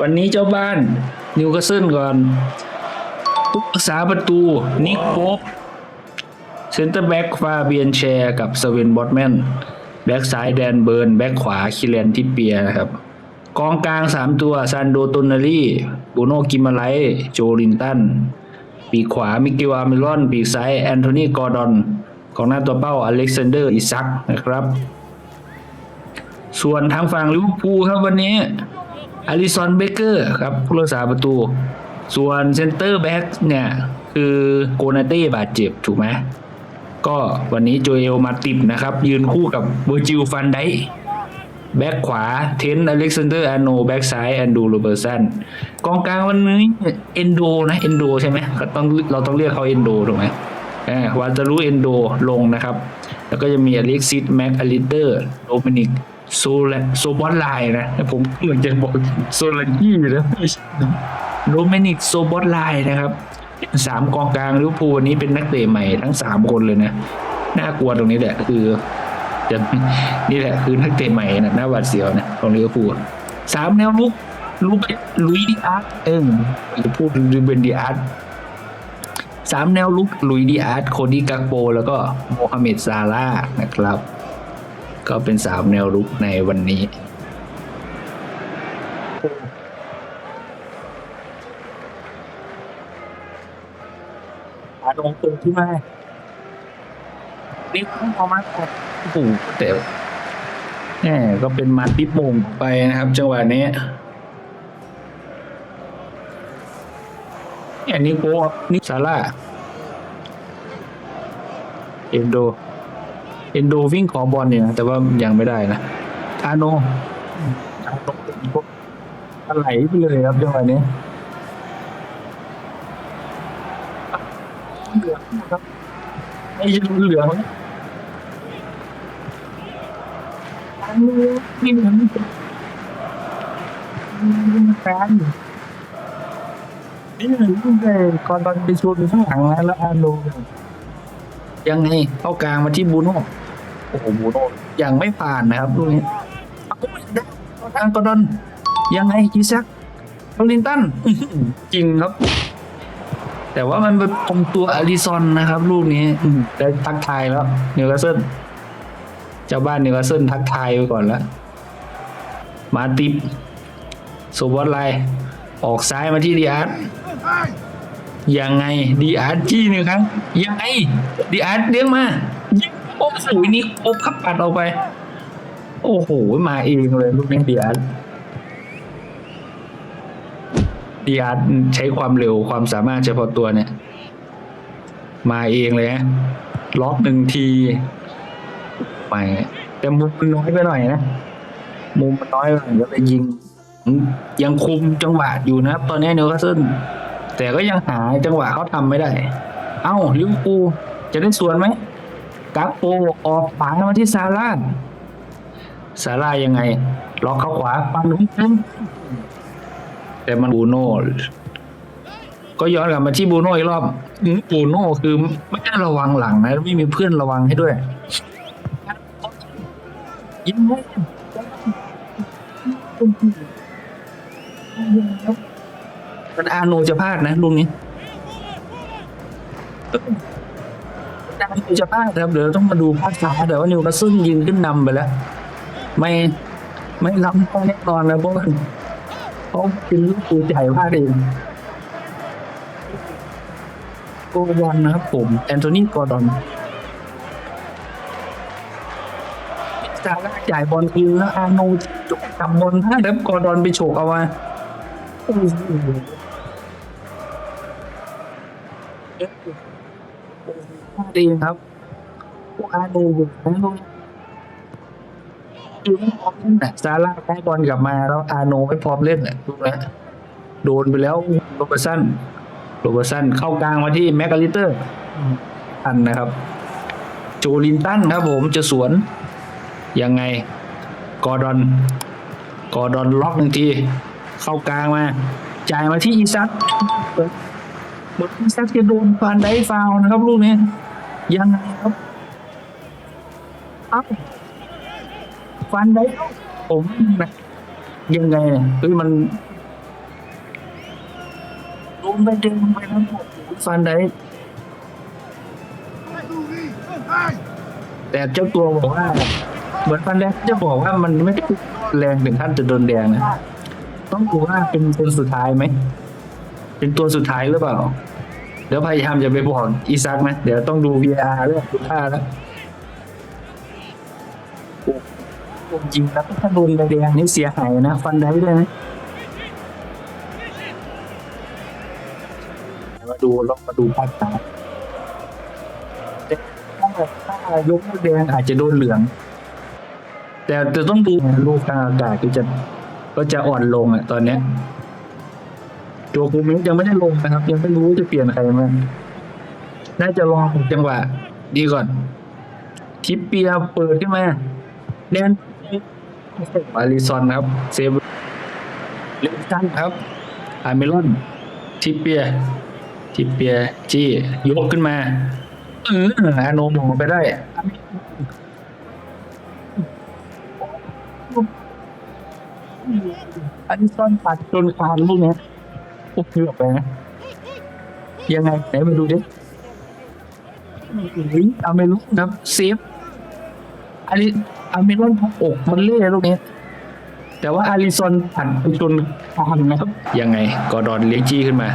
วันนี้เจ้าบ้านนิวคาสเซิลก่อนผู้รักษาประตู นิกโป๊ปเซนเตอร์แบ็กฟาเบียนแชร์กับสเวนบอตแมนแบ็กซ้ายแดนเบิร์น แบ็กขวาคิเลนทิปเปียนะครับ กองกลาง 3 ตัวซันโดโตนารีบูโนกิมาไลโจลินตัน ปีขวามิเกลอาร์เมลอน ปีซ้ายแอนโทนีกอร์ดอน ของหน้าตัวเป้าอเล็กซานเดอร์อิซักนะครับ ส่วนทางฝั่งลิเวอร์พูลครับวันนี้ อลิซอนเบเกอร์ครับผู้รักษาประตู ส่วนเซนเตอร์แบ็กเนี่ยคือโกนาเต้บาดเจ็บถูกไหมก็วันนี้โจเอลมาติบนะครับ ยืนคู่กับเบอร์จิลฟันไดแบ็กขวาเทนอเล็กซานเดอร์อาโนแบ็กซ้ายแอนดูโรเบอร์สันกองกลางวันนี้เอนโดนะเอนโดใช่ไหมก็ต้องเราต้องเรียกเขาเอนโดถูกไหมเออวาจะรู้เอนโดลงนะครับ แล้วก็จะมีอเล็กซิสแม็กอลิเตอร์โดมินิก โซแลโซบอลไลน์นะผมเหมือนจะบอกโซลันยี่นะโดมินิกโซบอลไลน์นะครับสามกองกลางลิเวอร์พูลวันนี้เป็นนักเตะใหม่ทั้งสามคนเลยนะน่ากลัวตรงนี้แหละคือจะนี่แหละคือนักเตะใหม่นะหน้าหวาดเสียวนะของลิเวอร์พูลสามแนวลุกลุกลุยดิอาร์ตเออจะพูดลูเบนดิอาร์ตสามแนวลุกลุยดิอาร์ตโคดี้กักโปแล้วก็โมฮัมเหม็ดซาร่าห์นะครับ ก็เป็นสามแนวลุกในวันนี้ อาลงตึงที่มานี่ต้องพอมากกว่าโอ้โหแต่แหมก็เป็นมาปิดโมงไปนะครับ จังหวะนี้อันนี้โป๊ะนี่ซาร่าเอนโด เอนโดวิ่งขอบอลเนี่ยนะแต่ว่ายังไม่ได้นะอาโนอาโนอะไรไปเลยครับจังหวะนี้เหลืองนะครับไอ้เหลืองอันนี้ที่เหลืองแฟนนี่หนึ่งเลยก่อนตอนไปชวนไปข้างหลังแล้วแล้วอาโนยังไงเข้ากลางมาที่บูโน่ โอ้โหบูโน่ยังไม่ผ่านนะครับลูกนี้เอาไปได้กลางกอดอนยังไงอีซักโรลินตันอื้อหือจริงครับ แต่ว่ามันเป็นตรงตัวอลิซอนนะครับ ลูกนี้อืมได้ทักทายแล้วนิวคาสเซิลเจ้าบ้านนิวคาสเซิลทักทายไปก่อนแล้ว มาติบโซบอสไลน์ออกซ้ายมาที่ดีอาร์ตยังไงดีอาร์ตจี้หนึ่งครั้งยังไงดีอาร์ตเลี้ยงมายิง โอ้โหนี่โอบขับปัดออกไป โอ้โห มาเองเลยลูกนี้เดีอาร์ตดีอาร์ใช้ความเร็วความสามารถเฉพาะตัวเนี่ย มาเองเลยฮะล็อกหนึ่งทีไปแต่มุมมันน้อยไปหน่อยนะ มุมมันน้อยไปหน่อยก็เลยยิง ยังคุมจังหวะอยู่นะครับ ตอนนี้นิวคาสเซิลแต่ก็ยังหาจังหวะเขาทำไม่ได้ เอ้าลิวอร์พูจะได้สวนไหม กักโปออกฝังมาที่ซาร่าซาร่ายังไง ล็อกเข้าขวาปันลุ้มแต่มันบูโน่ก็ย้อนกลับมาที่บูโน่อีกรอบบูโน่คือไม่ได้ระวังหลังนะ ไม่มีเพื่อนระวังให้ด้วยยิงมันอาโนจะพลาดนะลูกนี้ อาโนจะพลาดครับเดี๋ยวต้องมาดูภาพช้าเดี๋ยวว่านิวคาสเซิลยิงขึ้นนำไปแล้ว ไม่ไม่ล้ำแน่นอนนะเพราะว่าเขาเป็นลูกปูใหญ่มากเองโกบอลนะครับผมแอนโทนีกอร์ดอนจาร่าจ่ายบอลคืนแล้วอาโนจกจับบอลพลาดแล้วกอร์ดอนไปโฉกเอามาโอ้โห ดเองครับพวกอาโนอยู่ทั้งลูกคือไม่พร้อมเล่นน่ะซาร่าได้บอลกลับมาแล้วอาโนไม่พร้อมเล่นน่ะลูกนะโดนไปแล้วโรเบอร์สันโรเบอร์สันเข้ากลางมาที่แมกกาลิเตอร์อันนะครับ โจลินตันครับผมจะสวน ยังไง กอร์ดอนกอร์ดอนล็อกหนึ่งที เข้ากลางมา จ่ายมาที่อีซักบทอีซักจะโดนฟานได้ฟาวนะครับลูกนี้ ยังไงครับเอ้าฟันได้ผมนะยังไงเนี่ยคือมันนไปเดึงไปทั้งฟันได้แต่เจ้าตัวบอกว่า เหมือนฟันแดงจะบอกว่ามันไม่ได้แรงถึงขั้นจะโดนแดงนะ ต้องดูว่าเป็นตัวสุดท้ายไหม เป็นตัวสุดท้ายหรือเปล่า เดี๋ยวพยายามจะไปบอกอีซักนะเดี๋ยวต้องดู VR เรื่องดูท่าแล้วโอ้จริงแล้วถ้าโดนแดงนี่เสียหายนะ ฟันได้ด้วยนะมาดูลองมาดูภาพตาถ้าถ้ายกแดงอาจจะโดนเหลือง แต่จะต้องดูลูกทางอากาศก็จะก็จะอ่อนลงอะตอนเนี้ย ตัวคูมิยังไม่ได้ลงนะครับ ยังไม่รู้จะเปลี่ยนใครมาน่าจะรอจังหวะ ดีก่อน ทิปเปียเปิดขึ้นมาแดนอาริซอนครับ เซฟเลนตันครับ อาร์เมลอน ทิปเปีย ทิปเปียจี้ยกขึ้นมาเอออาโนมงไปได้อาริซอนปัดจนคานลูกเนี้ย โอ้เกือบไปนะยังไงไหนมาดูดิวิอเมรอนครับเซฟอาริอเมรอนพับอกมันเล่ลูกนี้ แต่ว่าอาริซอนผันไปจนทานนะครับ ยังไงกอร์ดอนเลี้ยงจี้ขึ้นมา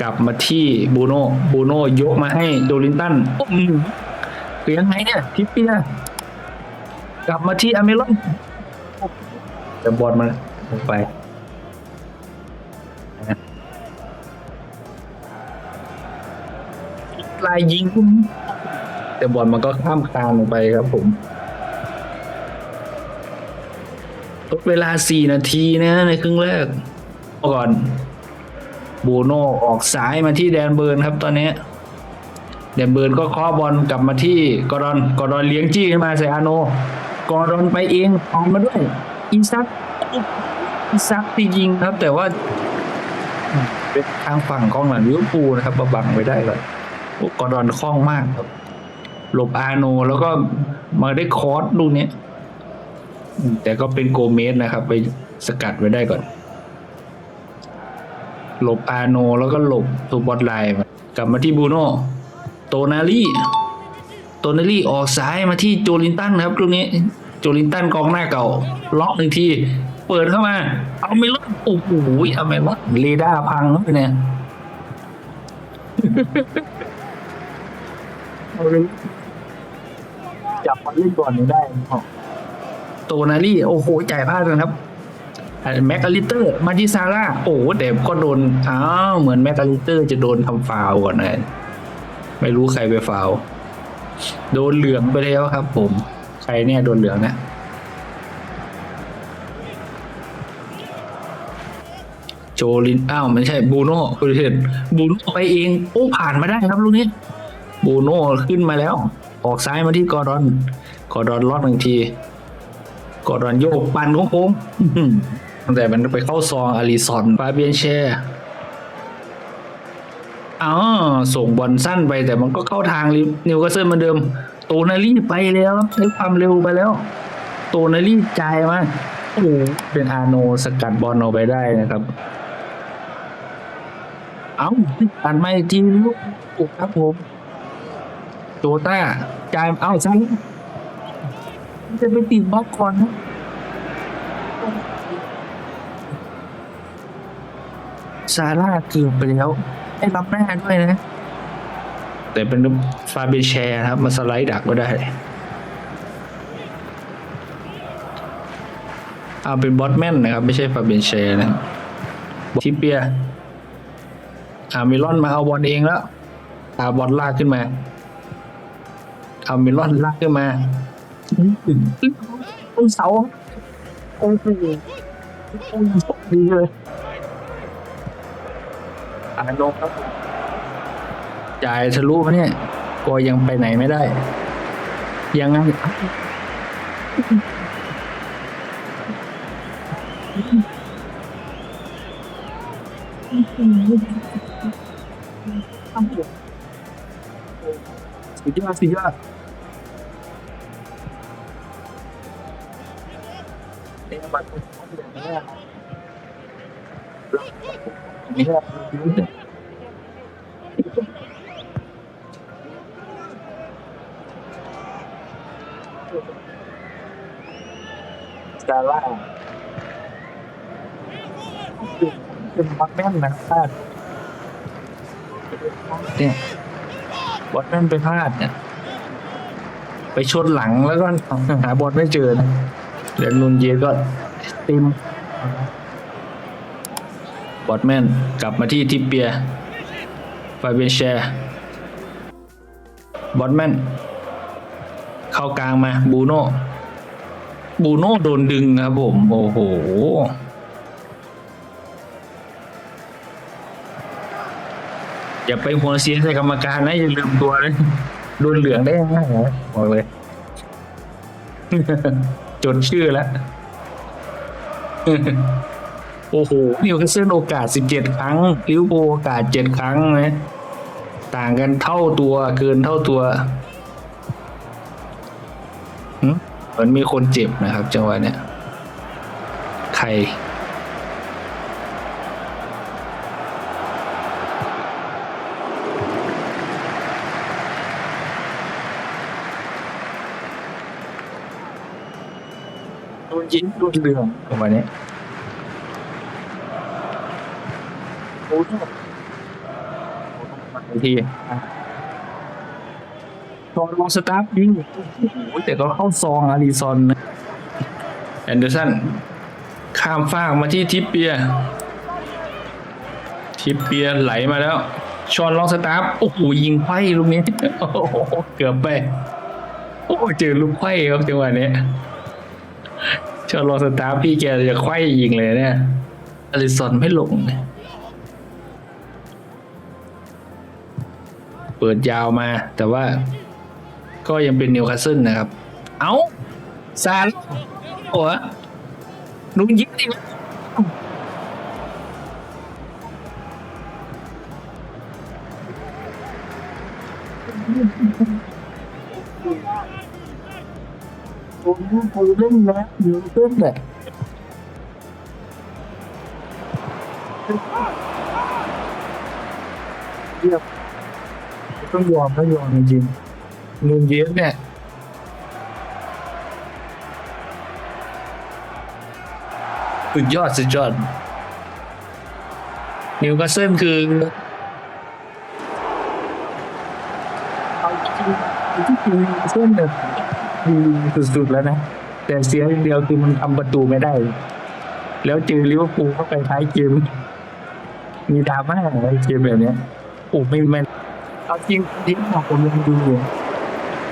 กลับมาที่บูโน่บูโน่ยกมาให้โดลินตันอืมคือยังไงเนี่ยทิปเปียกลับมาที่อเมรอนแต่บอลมันลงไป ลายยิง แต่บอลมันก็ข้ามคานลงไปครับผมลดเวลา 4 นาทีนะในครึ่งแรกก่อนบูโน่ออกซ้ายมาที่แดนเบิร์นครับตอนนี้ แดนเบิร์นก็เคาะบอลกลับมาที่กอรอนกอรอนเลี้ยงจี้ขึ้นมาใส่อาโนกอรอนไปเองออกมาด้วยอีซักอีซักที่ยิงครับ แต่ว่าเป็นทางฝั่งกองหลังลิเวอร์พูลนะครับบังไว้ได้เลยโอ้ กอร์ดอนคล่องมากครับ หลบอาโนแล้วก็มาได้คอร์สลูกนี้แต่ก็เป็นโกเมสนะครับ ไปสกัดไว้ได้ก่อน หลบอาโนแล้วก็หลบตัวบอลไลน์มากลับมาที่บูโน่โตนาลี่โตนาลี่ออกซ้ายมาที่โจลินตันครับลูกนี้ โจลินตันกองหน้าเก่า ล็อกหนึ่งที เปิดเข้ามา เอาไม่ลดโอ้โหเอาไม่ลดเรดาร์พังแล้วเนี่ย เอาเลยจับมันเล่นก่อนไม่ได้โตนาลี่โอ้โหจ่ายพลาดนะครับแม็กอลิเตอร์ มาที่ซาร่าโอ้แต่ก็โดนอ้าวเหมือนแม็กอลิเตอร์จะโดนทำฟาวก่อนนะไม่รู้ใครไปฟาวโดนเหลืองไปแล้วครับ ผม ใครเนี่ยโดนเหลืองนะโจลินอ้าวไม่ใช่บูโน่คุณเห็นบูโน่ไปเอง โอ้ผ่านมาได้ครับลูกนี้ บูโน่ขึ้นมาแล้ว ออกซ้ายมาที่กอรอน กอรอนลอดหนึ่งที กอรอนโยกปั่นโค้งๆอื้อหือตั้งแต่มันไปเข้าซองอาริซอนฟาเบียนแชร์อ๋อส่งบอลสั้นไปแต่มันก็เข้าทางนิวคาสเซิลเหมือนเดิม โตนาลี่ไปแล้วใช้ความเร็วไปแล้ว โตนาลี่จ่ายมาโอ้เป็นอาโนสกัดบอลออกไปได้นะครับ เอาอ่านไม่ทีมลูกถูกครับผม โจต้าจ่ายเอาฉันจะไปติดบล็อกก่อนนะซาร่าเกือบไปแล้วให้รับหน้าด้วยนะ แต่เป็นฟาเบแชร์นะครับ มาสไลด์ดักก็ได้เอาเป็นบอสแมนนะครับ ไม่ใช่ฟาเบนแชร์นะทิเปียอามิลอนมาเอาบอลเองแล้วอาบอลลากขึ้นมา อามิลอนลากขึ้นมาตรงเสาโอ้โหโอ้โหดีเลยอานงครับจ่ายทะลุมาเนี่ย ก็ยังไปไหนไม่ได้ ยังไงอดสุดยอดเอ๊ะมั นเป็นอย่างนี้ บอทแมนนะพลาดเนี่ยบอทแมนไปพลาดเนี่ยไปชนหลังแล้วก็หาบอลไม่เจอนะเดี๋ยวนุนเยก็ติมบอทแมนกลับมาที่ทิปเปียฟาเบียนแชร์บอทแมนเข้ากลางมาบูโน่บูโน่โดนดึงครับผม โอ้โห อย่าไปหัวเสียใส่กรรมการนะอย่าลืมตัวเลยโดนเหลืองได้ง่ายนะบอกเลย จดชื่อแล้ว โอ้โหนิวคาสเซิลโอกาส17ครั้งลิเวอโอกาส7ครั้งนะต่างกันเท่าตัวเกินเท่าตัวเหมือนมีคนเจ็บนะครับจังหวะเนี้ยใคร ยิงโดนเรืองประมาณนี้โอ้โหทีตอนลงสตาร์ฟยิงโอ้โหแต่ก็เข้าซองอาริซอนแอนเดอร์สันข้ามฟากมาที่ทิปเปีย ทิปเปียไหลมาแล้วชอนลองสตาร์ฟโอ้โหยิงไขว้ลูกนี้โอ้โหเกือบไป โอ้เจอลูกไขว้ครับจังหวะนี้ ชอรอสตาร์พี่แกจะไขว้ยิงเลยเนี่ยอลิสันไม่ลงเนี่ยเปิดยาวมา แต่ว่าก็ยังเป็นนิวคาสเซิลนะครับ เอ้าซาลโอ้ะนุ้งยิงดิ โอ้ยโอ้ยเล่นนะนิวคาสเซิลเนี่ยเรียบต้องยอมต้องยอมจริงๆนูนเยสเนี่ยสุดยอดสุดยอดนิวคาสเซิลคือเอาจริงๆที่จริงนิวคาสเซิลเนี่ย สุดๆแล้วนะ แต่เสียอย่างเดียวคือมันทำประตูไม่ได้ แล้วเจอลิเวอร์พูลเข้าไปท้ายเกม มีดราม่าอะไรเกมแบบนี้โอ้ไม่แม่นเอาจริงที่ผมผมยังดูอยู่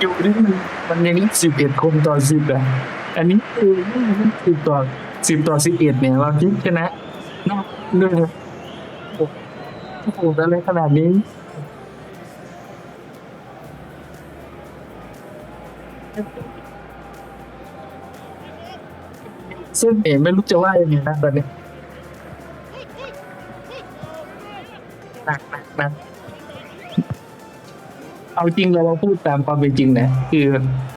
อยู่นี่มันมันยังสิบเอ็ดคนต่อสิบอะอันนี้คือสิบต่อสิบต่อสิบเอ็ดเนี่ยเราคิดชนะนอกเรื่อยโอ้โอ้โหอะไรขนาดนี้ ซึ่งเอ๋ไม่รู้จะว่ายังไงนะตอนนี้หนักหนักหนักเอาจริงเรามาพูดตามความเป็นจริงนะ คือ